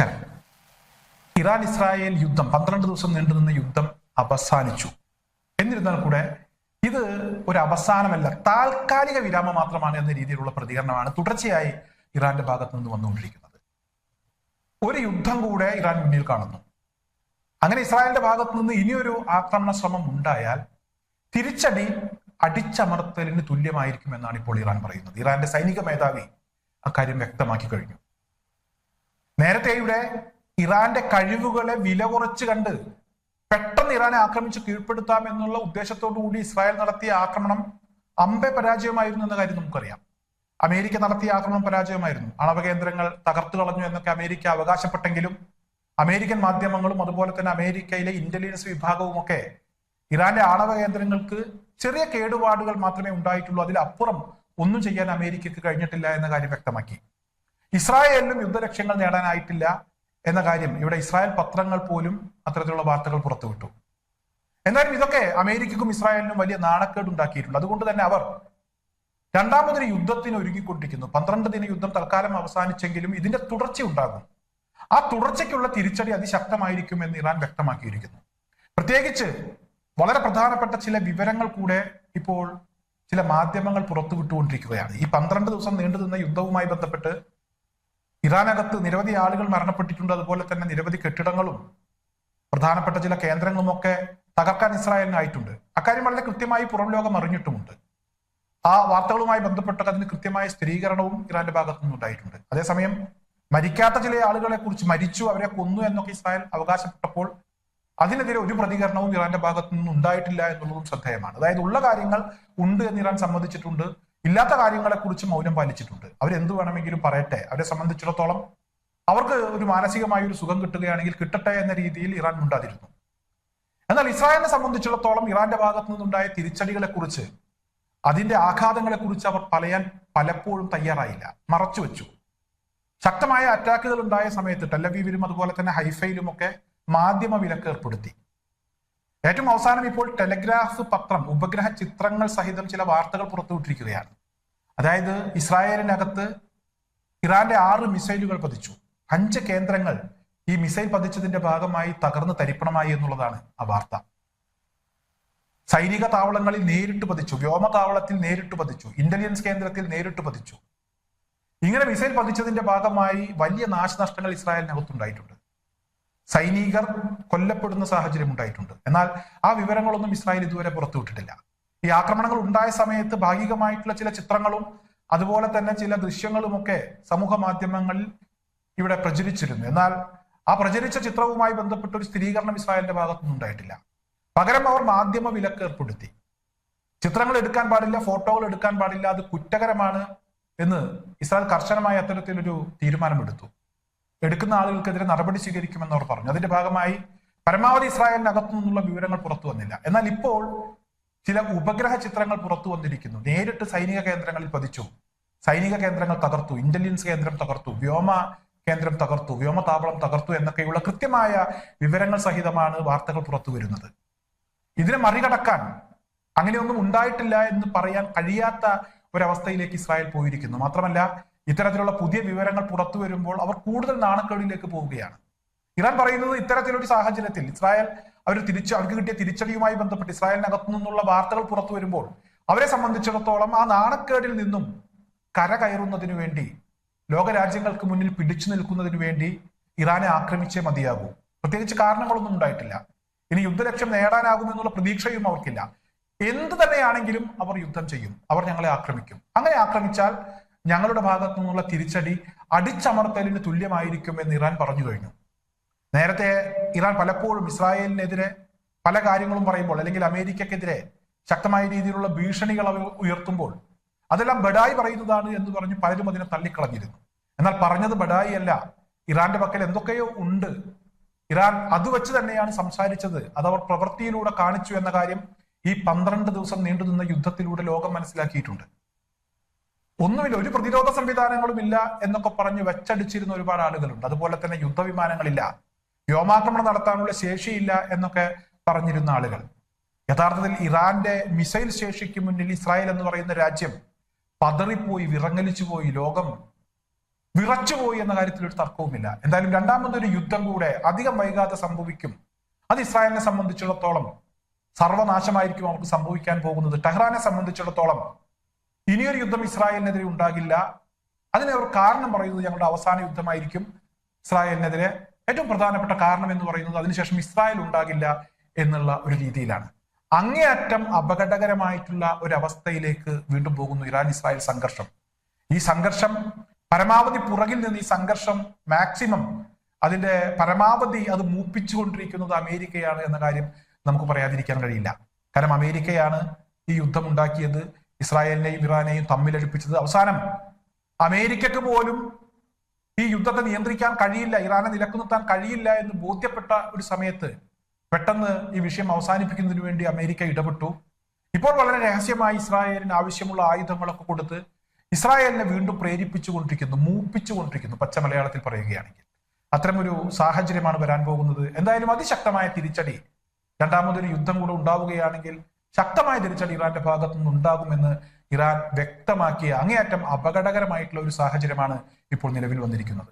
നമസ്കാരം. Iran Israel യുദ്ധം പന്ത്രണ്ട് ദിവസം നീണ്ടുനിന്ന യുദ്ധം അവസാനിച്ചു. എന്നിരുന്നാൽ കൂടെ ഇത് ഒരു അവസാനമല്ല താൽക്കാലിക വിരാമം മാത്രമാണ് എന്ന രീതിയിലുള്ള പ്രതികരണമാണ് തുടർച്ചയായി ഇറാന്റെ ഭാഗത്ത് നിന്ന് വന്നുകൊണ്ടിരിക്കുന്നത്. ഒരു യുദ്ധം കൂടെ ഇറാൻ മുന്നിൽ കാണുന്നു. അങ്ങനെ ഇസ്രായേലിന്റെ ഭാഗത്ത് നിന്ന് ഇനിയൊരു ആക്രമണ ശ്രമം ഉണ്ടായാൽ തിരിച്ചടി അടിച്ചമർത്തലിന് തുല്യമായിരിക്കും എന്നാണ് ഇപ്പോൾ ഇറാൻ പറയുന്നത്. ഇറാന്റെ സൈനിക മേധാവി അക്കാര്യം വ്യക്തമാക്കി കഴിഞ്ഞു. നേരത്തെ ഇവിടെ ഇറാന്റെ കഴിവുകളെ വില കുറച്ച് കണ്ട് പെട്ടെന്ന് ഇറാനെ ആക്രമിച്ച് കീഴ്പ്പെടുത്താം എന്നുള്ള ഉദ്ദേശത്തോടു കൂടി ഇസ്രായേൽ നടത്തിയ ആക്രമണം അമ്പെ പരാജയമായിരുന്നു എന്ന കാര്യം നമുക്കറിയാം. അമേരിക്ക നടത്തിയ ആക്രമണം പരാജയമായിരുന്നു. അണവ കേന്ദ്രങ്ങൾ തകർത്തു കളഞ്ഞു എന്നൊക്കെ അമേരിക്ക അവകാശപ്പെട്ടെങ്കിലും അമേരിക്കൻ മാധ്യമങ്ങളും അതുപോലെ തന്നെ അമേരിക്കയിലെ ഇന്റലിജൻസ് വിഭാഗവും ഒക്കെ ഇറാന്റെ ആണവ കേന്ദ്രങ്ങൾക്ക് ചെറിയ കേടുപാടുകൾ മാത്രമേ ഉണ്ടായിട്ടുള്ളൂ. അതിലപ്പുറം ഒന്നും ചെയ്യാൻ അമേരിക്കക്ക് കഴിഞ്ഞിട്ടില്ല എന്ന കാര്യം വ്യക്തമാക്കി. ഇസ്രായേലിനും യുദ്ധലക്ഷ്യങ്ങൾ നേടാനായിട്ടില്ല എന്ന കാര്യം ഇവിടെ ഇസ്രായേൽ പത്രങ്ങൾ പോലും അത്തരത്തിലുള്ള വാർത്തകൾ പുറത്തുവിട്ടു. എന്നാലും ഇതൊക്കെ അമേരിക്കക്കും ഇസ്രായേലിനും വലിയ നാണക്കേട് ഉണ്ടാക്കിയിട്ടുണ്ട് അതുകൊണ്ട് തന്നെ അവർ രണ്ടാമതൊരു യുദ്ധത്തിന് ഒരുങ്ങിക്കൊണ്ടിരിക്കുന്നു. പന്ത്രണ്ട് ദിന യുദ്ധം തൽക്കാലം അവസാനിച്ചെങ്കിലും ഇതിന്റെ തുടർച്ച ഉണ്ടാകും. ആ തുടർച്ചയ്ക്കുള്ള തിരിച്ചടി അതിശക്തമായിരിക്കും എന്ന് ഇറാൻ വ്യക്തമാക്കിയിരിക്കുന്നു. പ്രത്യേകിച്ച് വളരെ പ്രധാനപ്പെട്ട ചില വിവരങ്ങൾ കൂടെ ഇപ്പോൾ ചില മാധ്യമങ്ങൾ പുറത്തുവിട്ടുകൊണ്ടിരിക്കുകയാണ്. ഈ പന്ത്രണ്ട് ദിവസം നീണ്ടു നിന്ന യുദ്ധവുമായി ബന്ധപ്പെട്ട് ഇറാനകത്ത് നിരവധി ആളുകൾ മരണപ്പെട്ടിട്ടുണ്ട്. അതുപോലെ തന്നെ നിരവധി കെട്ടിടങ്ങളും പ്രധാനപ്പെട്ട ചില കേന്ദ്രങ്ങളും ഒക്കെ തകർക്കാൻ ഇസ്രായേലിനായിട്ടുണ്ട് അക്കാര്യം വളരെ കൃത്യമായി പുറം ലോകം അറിഞ്ഞിട്ടുമുണ്ട്. ആ വാർത്തകളുമായി ബന്ധപ്പെട്ട അതിന് കൃത്യമായ സ്ഥിരീകരണവും ഇറാന്റെ ഭാഗത്തു നിന്നുണ്ടായിട്ടുണ്ട്. അതേസമയം മരിക്കാത്ത ചില ആളുകളെ കുറിച്ച് മരിച്ചു അവരെ കൊന്നു എന്നൊക്കെ ഇസ്രായേൽ അവകാശപ്പെട്ടപ്പോൾ അതിനെതിരെ ഒരു പ്രതികരണവും ഇറാന്റെ ഭാഗത്തു നിന്നും ഉണ്ടായിട്ടില്ല എന്നുള്ളതും ശ്രദ്ധേയമാണ്. അതായത് ഉള്ള കാര്യങ്ങൾ ഉണ്ട് എന്ന് ഇറാൻ സമ്മതിച്ചിട്ടുണ്ട്. ഇല്ലാത്ത കാര്യങ്ങളെ കുറിച്ച് മൗനം പാലിച്ചിട്ടുണ്ട്. അവരെന്ത് വേണമെങ്കിലും പറയട്ടെ. അവരെ സംബന്ധിച്ചിടത്തോളം അവർക്ക് ഒരു മാനസികമായ ഒരു സുഖം കിട്ടുകയാണെങ്കിൽ കിട്ടട്ടെ എന്ന രീതിയിൽ ഇറാൻ ഉണ്ടാതിരുന്നു എന്നാൽ ഇസ്രായേലിനെ സംബന്ധിച്ചിടത്തോളം ഇറാന്റെ ഭാഗത്തു നിന്നുണ്ടായ തിരിച്ചടികളെ കുറിച്ച് അതിന്റെ ആഘാതങ്ങളെ കുറിച്ച് അവർ പറയാൻ പലപ്പോഴും തയ്യാറായില്ല. മറച്ചു വെച്ചു. ശക്തമായ അറ്റാക്കുകൾ ഉണ്ടായ സമയത്ത് ടെലവീവിലും അതുപോലെ തന്നെ ഹൈഫയിലും ഒക്കെ മാധ്യമ വിലക്ക് ഏർപ്പെടുത്തി. ഏറ്റവും അവസാനം ഇപ്പോൾ ടെലഗ്രാഫ് പത്രം ഉപഗ്രഹ ചിത്രങ്ങൾ സഹിതം ചില വാർത്തകൾ പുറത്തുവിട്ടിരിക്കുകയാണ്. അതായത് ഇസ്രായേലിനകത്ത് ഇറാന്റെ ആറ് മിസൈലുകൾ പതിച്ചു. അഞ്ച് കേന്ദ്രങ്ങൾ ഈ മിസൈൽ പതിച്ചതിന്റെ ഭാഗമായി തകർന്ന് തരിപ്പണമായി എന്നുള്ളതാണ് ആ വാർത്ത. സൈനിക താവളങ്ങളിൽ നേരിട്ട് പതിച്ചു വ്യോമ താവളത്തിൽ നേരിട്ട് പതിച്ചു ഇന്റലിജൻസ് കേന്ദ്രത്തിൽ നേരിട്ട് പതിച്ചു. ഇങ്ങനെ മിസൈൽ പതിച്ചതിന്റെ ഭാഗമായി വലിയ നാശനഷ്ടങ്ങൾ ഇസ്രായേലിനകത്തുണ്ടായിട്ടുണ്ട്. സൈനികർ കൊല്ലപ്പെടുന്ന സാഹചര്യം ഉണ്ടായിട്ടുണ്ട്. എന്നാൽ ആ വിവരങ്ങളൊന്നും ഇസ്രായേൽ ഇതുവരെ പുറത്തുവിട്ടിട്ടില്ല ഈ ആക്രമണങ്ങൾ ഉണ്ടായ സമയത്ത് ഭാഗികമായിട്ടുള്ള ചില ചിത്രങ്ങളും അതുപോലെ തന്നെ ചില ദൃശ്യങ്ങളുമൊക്കെ സമൂഹ മാധ്യമങ്ങളിൽ ഇവിടെ പ്രചരിച്ചിരുന്നു. എന്നാൽ ആ പ്രചരിച്ച ചിത്രവുമായി ബന്ധപ്പെട്ട ഒരു സ്ഥിരീകരണം ഇസ്രായേലിന്റെ ഭാഗത്തുനിന്നും ഉണ്ടായിട്ടില്ല. പകരം അവർ മാധ്യമ വിലക്ക് ഏർപ്പെടുത്തി. ചിത്രങ്ങൾ എടുക്കാൻ പാടില്ല ഫോട്ടോകൾ എടുക്കാൻ പാടില്ല അത് കുറ്റകരമാണ് എന്ന് ഇസ്രായേൽ കർശനമായ അത്തരത്തിലൊരു തീരുമാനമെടുത്തു. എടുക്കുന്ന ആളുകൾക്കെതിരെ നടപടി സ്വീകരിക്കുമെന്ന് അവർ പറഞ്ഞു. അതിന്റെ ഭാഗമായി പരമാവധി ഇസ്രായേലിനകത്തു നിന്നുള്ള വിവരങ്ങൾ പുറത്തു വന്നില്ല. എന്നാൽ ഇപ്പോൾ ചില ഉപഗ്രഹ ചിത്രങ്ങൾ പുറത്തു വന്നിരിക്കുന്നു. നേരിട്ട് സൈനിക കേന്ദ്രങ്ങളിൽ പതിച്ചു. സൈനിക കേന്ദ്രങ്ങൾ തകർത്തു. ഇന്റലിജൻസ് കേന്ദ്രം തകർത്തു. വ്യോമ കേന്ദ്രം തകർത്തു. വ്യോമതാവളം തകർത്തു എന്നൊക്കെയുള്ള കൃത്യമായ വിവരങ്ങൾ സഹിതമാണ് വാർത്തകൾ പുറത്തു വരുന്നത്. ഇതിനെ മറികടക്കാൻ അങ്ങനെയൊന്നും ഉണ്ടായിട്ടില്ല എന്ന് പറയാൻ കഴിയാത്ത ഒരവസ്ഥയിലേക്ക് ഇസ്രായേൽ പോയിരിക്കുന്നു. മാത്രമല്ല ഇത്തരത്തിലുള്ള പുതിയ വിവരങ്ങൾ പുറത്തു വരുമ്പോൾ അവർ കൂടുതൽ നാണക്കേടിലേക്ക് പോവുകയാണ്. ഇറാൻ പറയുന്നത് ഇത്തരത്തിലൊരു സാഹചര്യത്തിൽ ഇസ്രായേൽ അവർ തിരിച്ച് അവർക്ക് കിട്ടിയ തിരിച്ചടിയുമായി ബന്ധപ്പെട്ട് ഇസ്രായേലിനകത്തു നിന്നുള്ള വാർത്തകൾ പുറത്തു വരുമ്പോൾ അവരെ സംബന്ധിച്ചിടത്തോളം ആ നാണക്കേടിൽ നിന്നും കര കയറുന്നതിനു വേണ്ടി ലോകരാജ്യങ്ങൾക്ക് മുന്നിൽ പിടിച്ചു നിൽക്കുന്നതിനു വേണ്ടി ഇറാനെ ആക്രമിച്ചേ മതിയാകൂ. പ്രത്യേകിച്ച് കാരണങ്ങളൊന്നും ഉണ്ടായിട്ടില്ല. ഇനി യുദ്ധലക്ഷ്യം നേടാനാകുമെന്നുള്ള പ്രതീക്ഷയും അവർക്കില്ല. എന്ത് തന്നെയാണെങ്കിലും അവർ യുദ്ധം ചെയ്യും. അവർ ഞങ്ങളെ ആക്രമിക്കും. അങ്ങനെ ആക്രമിച്ചാൽ ഞങ്ങളുടെ ഭാഗത്തു നിന്നുള്ള തിരിച്ചടി അടിച്ചമർത്തലിന് തുല്യമായിരിക്കും എന്ന് ഇറാൻ പറഞ്ഞു കഴിഞ്ഞു. നേരത്തെ ഇറാൻ പലപ്പോഴും ഇസ്രായേലിനെതിരെ പല കാര്യങ്ങളും പറയുമ്പോൾ അല്ലെങ്കിൽ അമേരിക്കക്കെതിരെ ശക്തമായ രീതിയിലുള്ള ഭീഷണികൾ ഉയർത്തുമ്പോൾ അതെല്ലാം ബഡായി പറയുന്നതാണ് എന്ന് പറഞ്ഞ് പലരും അതിനെ തള്ളിക്കളഞ്ഞിരുന്നു. എന്നാൽ പറഞ്ഞത് ബഡായി അല്ല. ഇറാന്റെ പക്കൽ എന്തൊക്കെയോ ഉണ്ട്. ഇറാൻ അത് വെച്ച് തന്നെയാണ് സംസാരിച്ചത്. അത് അവർ പ്രവൃത്തിയിലൂടെ കാണിച്ചു എന്ന കാര്യം ഈ പന്ത്രണ്ട് ദിവസം നീണ്ടുനിന്ന യുദ്ധത്തിലൂടെ ലോകം മനസ്സിലാക്കിയിട്ടുണ്ട്. ഒന്നുമില്ല ഒരു പ്രതിരോധ സംവിധാനങ്ങളും ഇല്ല എന്നൊക്കെ പറഞ്ഞ് വെച്ചടിച്ചിരുന്ന ഒരുപാട് ആളുകളുണ്ട്. അതുപോലെ തന്നെ യുദ്ധവിമാനങ്ങളില്ല. വ്യോമാക്രമണം നടത്താനുള്ള ശേഷിയില്ല എന്നൊക്കെ പറഞ്ഞിരുന്ന ആളുകൾ. യഥാർത്ഥത്തിൽ ഇറാന്റെ മിസൈൽ ശേഷിക്ക് മുന്നിൽ ഇസ്രായേൽ എന്ന് പറയുന്ന രാജ്യം പതറിപ്പോയി വിറങ്ങലിച്ചു പോയി ലോകം വിറച്ചുപോയി എന്ന കാര്യത്തിൽ ഒരു തർക്കവുമില്ല. എന്തായാലും രണ്ടാമതൊരു യുദ്ധം കൂടെ അധികം വൈകാതെ സംഭവിക്കും. അത് ഇസ്രായേലിനെ സംബന്ധിച്ചിടത്തോളം സർവനാശമായിരിക്കും അവർക്ക് സംഭവിക്കാൻ പോകുന്നത്. ടെഹ്റാനെ സംബന്ധിച്ചിടത്തോളം ഇനിയൊരു യുദ്ധം ഇസ്രായേലിനെതിരെ ഉണ്ടാകില്ല. അതിന് അവർ കാരണം പറയുന്നത് ഞങ്ങളുടെ അവസാന യുദ്ധമായിരിക്കും ഇസ്രായേലിനെതിരെ. ഏറ്റവും പ്രധാനപ്പെട്ട കാരണം എന്ന് പറയുന്നത് അതിനുശേഷം ഇസ്രായേൽ ഉണ്ടാകില്ല എന്നുള്ള ഒരു രീതിയിലാണ്. അങ്ങേയറ്റം അപകടകരമായിട്ടുള്ള ഒരു അവസ്ഥയിലേക്ക് വീണ്ടും പോകുന്നു ഇറാൻ ഇസ്രായേൽ സംഘർഷം. ഈ സംഘർഷം പരമാവധി പുറകിൽ നിന്ന് ഈ സംഘർഷം മാക്സിമം അതിന്റെ പരമാവധി അത് മൂപ്പിച്ചുകൊണ്ടിരിക്കുന്നത് അമേരിക്കയാണ് എന്ന കാര്യം നമുക്ക് പറയാതിരിക്കാൻ കഴിയില്ല. കാരണം അമേരിക്കയാണ് ഈ യുദ്ധം ഉണ്ടാക്കിയത്. ഇസ്രായേലിനെയും ഇറാനെയും തമ്മിലടുപ്പിച്ചത് അവസാനം. അമേരിക്കക്ക് പോലും ഈ യുദ്ധത്തെ നിയന്ത്രിക്കാൻ കഴിയില്ല ഇറാനെ നിലയ്ക്ക് നിർത്താൻ കഴിയില്ല എന്ന് ബോധ്യപ്പെട്ട ഒരു സമയത്ത് പെട്ടെന്ന് ഈ വിഷയം അവസാനിപ്പിക്കുന്നതിന് വേണ്ടി അമേരിക്ക ഇടപെട്ടു. ഇപ്പോൾ വളരെ രഹസ്യമായി ഇസ്രായേലിന് ആവശ്യമുള്ള ആയുധങ്ങളൊക്കെ കൊടുത്ത് ഇസ്രായേലിനെ വീണ്ടും പ്രേരിപ്പിച്ചുകൊണ്ടിരിക്കുന്നു മൂപ്പിച്ചുകൊണ്ടിരിക്കുന്നു പച്ച മലയാളത്തിൽ പറയുകയാണെങ്കിൽ. അത്തരമൊരു സാഹചര്യമാണ് വരാൻ പോകുന്നത്. എന്തായാലും അതിശക്തമായ തിരിച്ചടി. രണ്ടാമതൊരു യുദ്ധം കൂടെ ഉണ്ടാവുകയാണെങ്കിൽ ശക്തമായ തിരിച്ചടി ഇറാന്റെ ഭാഗത്തു നിന്ന് ഉണ്ടാകുമെന്ന് ഇറാൻ വ്യക്തമാക്കിയ അങ്ങേയറ്റം അപകടകരമായിട്ടുള്ള ഒരു സാഹചര്യമാണ് ഇപ്പോൾ നിലവിൽ വന്നിരിക്കുന്നത്.